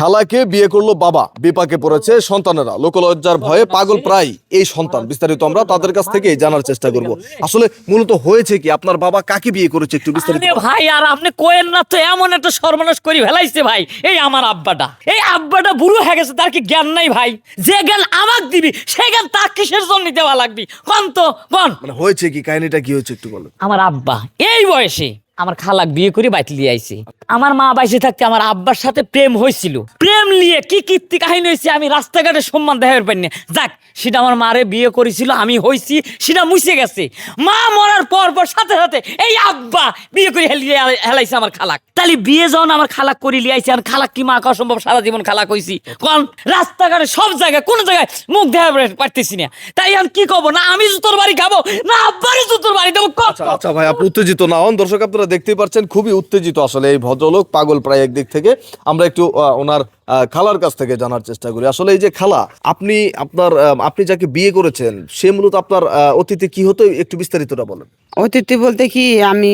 খালাকে বিয়ে করল বাবা। বিপাকে পড়েছে সন্তানেরা। লোকলজ্জার ভয়ে পাগল প্রায় এই সন্তান। বিস্তারিত আমরা তাদের কাছ থেকে জানার চেষ্টা করব। আসলে মূলত হয়েছে কি? আপনার বাবা কাকে বিয়ে করেছে একটু বিস্তারিত ভাই আর আপনি কোয়েন না তো এমন একটা সর্বনাশ করি ফেলাইছে ভাই। এই আমার আব্বাটা। এই আব্বাটা বুড়ো হয়ে গেছে তার কি জ্ঞান নাই ভাই? যে জ্ঞান আমাক দিবি সে জ্ঞান তা কিসের জন্য দেওয়া লাগবি? কন তো কন? মানে হয়েছে কি? কাহিনীটা কি হয়েছে একটু বলেন। আমার আব্বা এই বয়সে আমার খালাক বিয়ে করে বাইতে লিয়ে আইছে। আমার মা বাইসে থাকতে আমার আব্বার সাথে প্রেম হয়েছিল প্রেম নিয়ে কি কীর্তি কাহিনী হয়েছে আমি রাস্তাঘাটে সম্মান দেখার পাইনি। যাক, সেটা আমার মারে বিয়ে করেছিল, আমি হইছি, সেটা মুছে গেছে। মা মরার পর পর সাথে সাথে এই আব্বা বিয়ে করে হেলিয়ে হেলাইছে আমার খালাক। তাহলে বিয়ে যখন আমার খালাক করে লিয়ে আইছে, আর খালাক কি মা অসম্ভব সারা জীবন খালাক হইছি। কোন রাস্তাঘাটে সব জায়গায়, কোন জায়গায় মুখ দেখা পারতেছি না। তাই আমি কি কব? না আমি জুতোর বাড়ি খাব, না আব্বারই জুতোর বাড়ি দেবো আচ্ছা আচ্ছা ভাই, আপনি উত্তেজিত না হন। দর্শক, আপনারা দেখতেই পাচ্ছেন খুবই উত্তেজিত আসলে এই ভদ্রলোক পাগল প্রায় একদিক থেকে। আমরা একটু ওনার খালার কাছ থেকে জানার চেষ্টা করি। আসলে এই যে খালা আপনি আপনার আপনি যাকে বিয়ে করেছেন সে মূলত আপনার অতীতে কি হতো? একটু বিস্তারিতটা বলেন। অতিথি বলতে কি আমি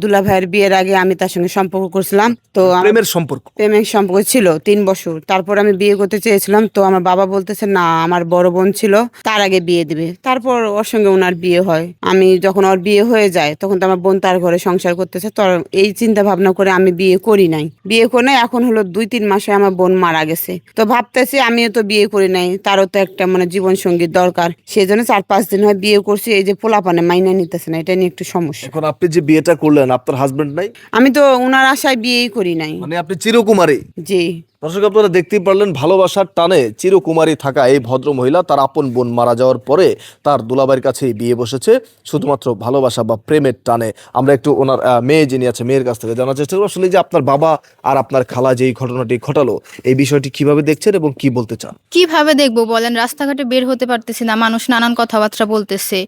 দুলা ভাইয়ের বিয়ের আগে আমি তার সঙ্গে সম্পর্ক করছিলাম। তো প্রেমের সম্পর্ক? প্রেমের সম্পর্ক ছিল তিন বছর। তারপর আমি বিয়ে করতে চেয়েছিলাম তো আমার বাবা বলতেছে না আমার বড় বোন ছিল তার আগে বিয়ে দিবে। তারপর ওর সঙ্গে ওনার বিয়ে হয়। আমি যখন ওর বিয়ে হয়ে যায় তখন তো আমার বোন তার ঘরে সংসার করতেছে তো এই চিন্তা ভাবনা করে আমি বিয়ে করি নাই। বিয়ে করে নাই এখন হলো দুই তিন মাসে আমার বোন মারা গেছে। তো ভাবতেছি আমিও তো বিয়ে করি নাই তারও তো একটা মানে জীবন সঙ্গীর দরকার। সেই জন্য চার পাঁচ দিন হয় বিয়ে করছি এই যে পোলাপানে মাইনা নিতেছে না এটা নিয়ে একটু সমস্যা। এখন আপনি যে বিয়েটা করলেন আপনার হাজবেন্ড নাই? আমি তো ওনার আশায় বিয়েই করি নাই। মানে আপনি চিরকুমারী? জি। দর্শক, আপনারা দেখতেই পারলেন, ভালোবাসার টানে চিরকুমারী থাকা এই ভদ্র মহিলা, তার আপন বোন মারা যাওয়ার পরে তার দুলাবাইয়ের কাছেই বিয়ে বসেছে, শুধুমাত্র ভালোবাসা বা প্রেমের টানে। আমরা একটু ওনার মেয়ে যিনি আছে, মেয়ের কাছ থেকে জানার চেষ্টা করব। আসলে যে আপনার বাবা আর আপনার খালা যে এই ঘটনাটি ঘটালো, এই বিষয়টি কীভাবে দেখছেন এবং কি বলতে চান? কীভাবে দেখব বলেন? রাস্তাঘাটে বের হতে পারতেছি না, মানুষ নানান কথাবার্তা বলতেছে।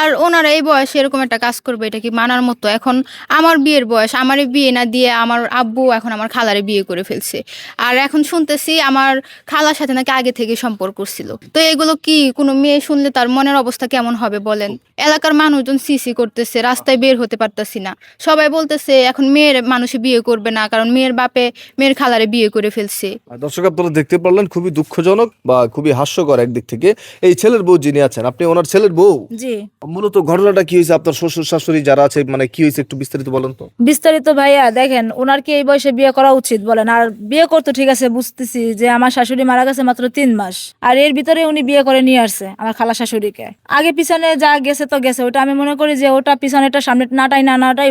আর ওনারা এই বয়সে এরকম একটা কাজ করবে, এটা কি মানার মতো? এখন আমার বিয়ের বয়স, আমারই বিয়ে না দিয়ে আমার আব্বু এখন আমার খালারে বিয়ে করে ফেলছে। আর এখন শুনতেছি আমার খালার সাথে নাকি আগে থেকে সম্পর্ক ছিল। তো এগুলো কি কোনো মেয়ে শুনলে তার মনের অবস্থা কেমন হবে বলেন? এলাকার মানুষজন সিসি করতেছে রাস্তায় বের হতে পারতেছি না। সবাই বলতেছে এখন মেয়ের মানুষে বিয়ে করবে না কারণ মেয়ের বাপে মেয়ের খালারে বিয়ে করে ফেলছে। দর্শক আপনারা দেখতে পারলেন খুবই দুঃখজনক বা খুবই হাস্যকর একদিক থেকে এই ছেলের বউ যিনি আছেন আপনি ওনার ছেলের বউ? জি। মূলত ঘটনাটা কি হয়েছে? আপনার শ্বশুর শাশুড়ি যারা আছে মানে কি হয়েছে একটু বিস্তারিত বলেন তো। বিস্তারিত ভাইয়া দেখেন ওনার কি এই বয়সে বিয়ে করা উচিত বলেন? আর বিয়ে করতো ঠিক আছে বুঝতেছি যে আমার শাশুড়ি মারা গেছে মাত্র তিন মাস। আর এর ভিতরে উনি বিয়ে করে নিয়ে আসছে আমার খালা শাশুড়িকে। আগে পিছনে যা গেছে তো গেছে ওটা আমি মনে করি যে ওটা পিছনেটা সামনে নাটাই না নাটাই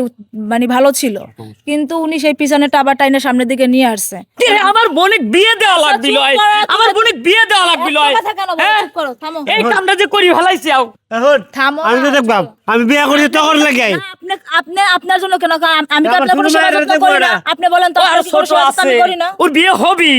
মানে ভালো ছিল। কিন্তু উনি সেই পিছনেটা আবার টাইনে সামনের দিকে নিয়ে আসছে। আমার বোনিক বিয়ে দেওয়া লাগবিল হয়। করো, আমার বোনিক বিয়ে দেওয়া লাগবিল হয়। কথা কেন বলো? চুপ করো, থামো। এই কামটা যে করি ফেলাইছি আও। থামো আমি তো দেখবাম আমি বিয়ে করছি তখন লাগে। আপনি আপনি আপনার জন্য কেন আমি তো আপনার কোনো ছোট সেবা ভাইয়ের যত্ন দেখব করি না। না। আপনি বলেন তো আরও ছোট আছে। ওর বিয়ে হবি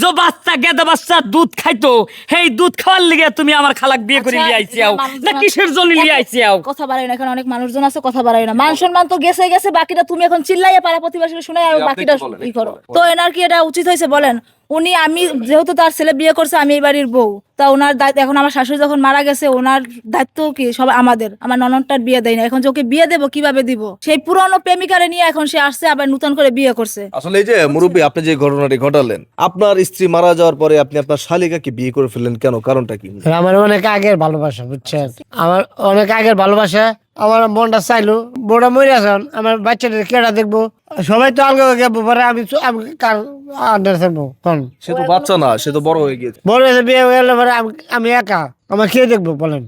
যে বাচ্চা গেদা বাচ্চা দুধ খাইতো সেই দুধ খাওয়ার লিগে তুমি আমার খালাক বিয়ে করে নিয়ে লিয়ে আইছি আও। না কিসের জন্য নিয়ে আইছি আও? কথা বাড়াই না এখন অনেক মানুষজন আছে কথা বাড়াই না। মান সম্মান তো গেছে গেছে বাকিটা তুমি এখন চিল্লাইয়া পাড়া প্রতিবেশী শুনে আর বাকিটা কি করো। তো এনার কি এটা উচিত হয়েছে বলেন? উনি আমি যেহেতু তার ছেলে বিয়ে করছে আমি এই বাড়ির বউ। তা ওনার দায়িত্ব এখন আমার শাশুড়ি যখন মারা গেছে ওনার দায়িত্ব কি? সব আমাদের। আমার ননদটার বিয়ে দেয় না এখন যে ওকে বিয়ে দেবো কীভাবে দিব? সেই পুরনো প্রেমিকারে নিয়ে এখন সে আসছে আবার নতুন করে বিয়ে করছে। আসলে এই যে মুরব্বী আপনি যে ঘটনাটি ঘটালেন আপনার স্ত্রী মারা যাওয়ার পরে আপনি আপনার শালিকাকে বিয়ে করে ফেললেন কেন? কারণটা কি? আমার অনেক আগের ভালোবাসা বুঝছেন? আমার অনেক আগের ভালোবাসা আমার বোনটা চাইলো বোনটা মরে আছে আমার বাচ্চাটা কেটা দেখব? সবাই তো আলগা হয়ে গেবো পরে আমি আমি কার আন্ডার থাকব কোন? সে তো বাচ্চা না সে তো বড় হয়ে গেছে বড় হয়েছে বিয়ে হয়ে গেলে পরে আমি আমি একা আমার কে দেখব বলেন?